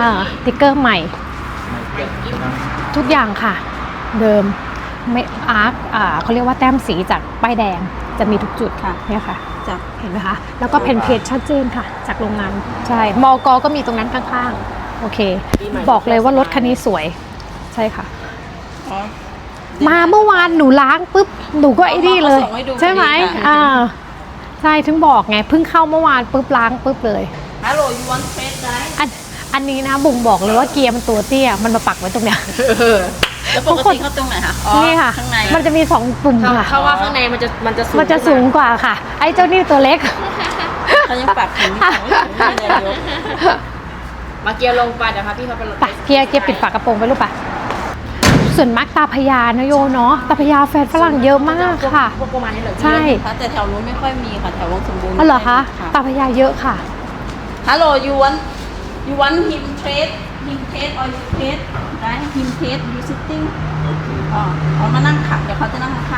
อ่าติ๊กเกอร์ใหม่ ทุกอย่างค่ะ เดิมไม่อาร์คอ่าเขาเรียกว่าแต้มสีจากป้ายแดงจะมีทุกจุดค่ะเนี่ยค่ะจากเห็นไหมคะ แล้วก็เพนเพจชัดเจนค่ะ จากโรงงานใช่มอกก็มีตรงนั้นข้างๆ โอเค บอกเลยว่ารถคันนี้สวย ใช่ค่ะอ๋อมาเมื่อวานหนูล้างปุ๊บหนูก็ไอ้นี่เลยเขาส่งให้ดูใช่ไหมพอดีค่ะอ่าใช่ถึงบอกไงเพิ่งเข้าเมื่อวานปุ๊บล้างปุ๊บเลยฮัลโหลยูวันเฟสได้ อันอันนี้นะบุ๋มบอกเลยว่าเกียร์มันตัวเตี้ยมันมาปักไว้ตรงเนี้ย แล้วปกติเขาตรงไหนคะอ๋อนี่ค่ะ ข้างในมันจะมีสองปุ่มเขาค่ะ เขาว่าข้างในมันจะมันจะสูงมันจะสูงกว่าค่ะ ไอ้เจ้านี่ตัวเล็ก เขายังปรับถึงไม่ถึงไม่เลยยกมาเกียร์ลงไปเดี๋ยวพาพี่เขาไปลงไปเกียร์เกียร์ปิดฝากระโปรงไปลูกปะส่วนมากตาพญานะโยเนาะตาพญาแฟนฝรั่งเยอะมากค่ะ พวกประมาณนี้เลยใช่ค่ะแต่แถวนู้นไม่ค่อยมีค่ะ แถววงสมบูรณ์อ๋อเหรอคะ ตาพญาเยอะค่ะ ฮัลโหลยูวัน you want him trade him trade or you trade right him trade you sitting อ๋อเอามานั่งขับเดี๋ยวเขาจะนั่งข้าง